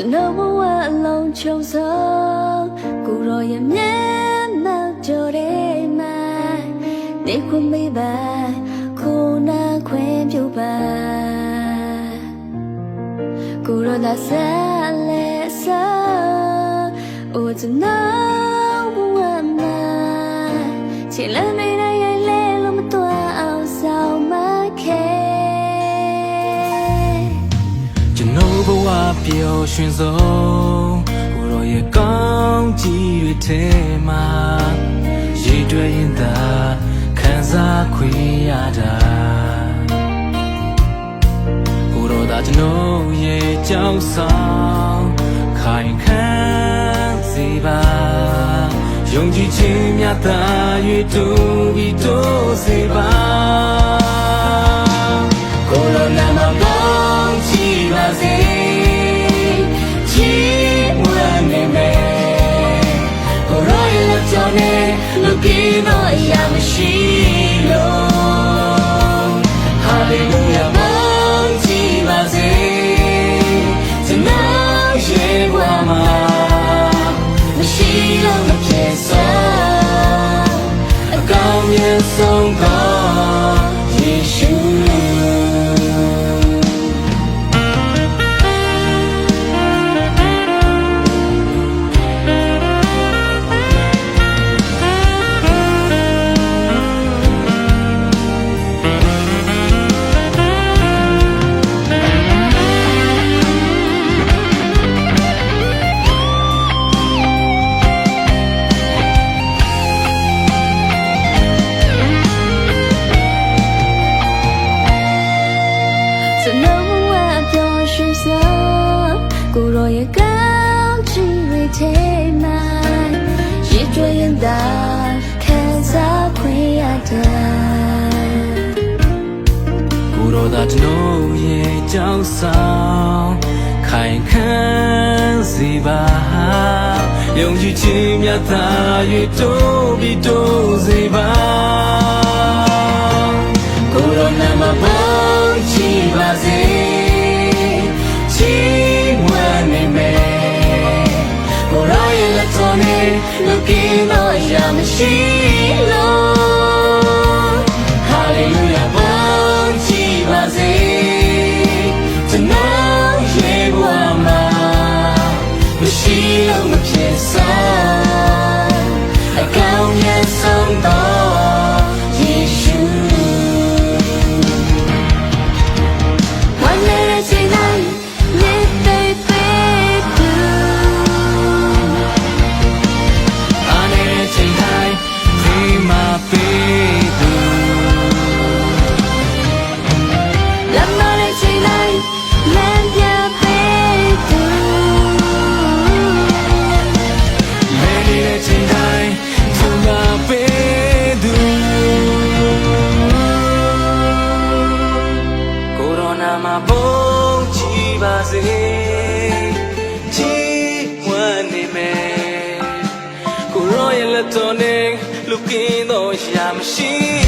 ကျွန်တော်ဘဝအလုံးချုံဆုံးကိုရောရဲ့မျက်နှာကြော်တဲ့မှာနေခွင့်မေးပါခုနာခွင့်ပြုပါကိုရောသာဆက်လက်စားအိုကျွန်တော်ဘဝမှာချစ်လည်း ပျော်ရွှင်ဆုံးကိုရောရဲ့ကောင်းကြီးတွေထဲမှာရေတွက်ရင်သာခံစားခွင့်ရတာကိုရောသာကျွန်တော်ရဲ့ကြောင်းဆောင်ခိုင်ခံစေပါယုံကြည်ခြင်းမြတ်သာ၍တူပြီးတိုးစေပါ င်းမြ သာကျွန်တော်ရဲ့ကြောင်းဆောင်ခိုင်ခံစေပါယုံကြည်ခြင်းမြတ်သာ၍တိုးပြီးတိုးစေပါကိုရောနာမပေါင်းချီပါစေချီးမွမ်းနေမယ်ကိုရောရဲ့လက်တော်နဲ့လူကြီးတော့အ ရိုနာမှာပုံချီပါစေချီးဝမ်းနေမယ်ကိုရိုရဲ့လက်တော်နဲ့လူကင်းတော့ရှာမရှိ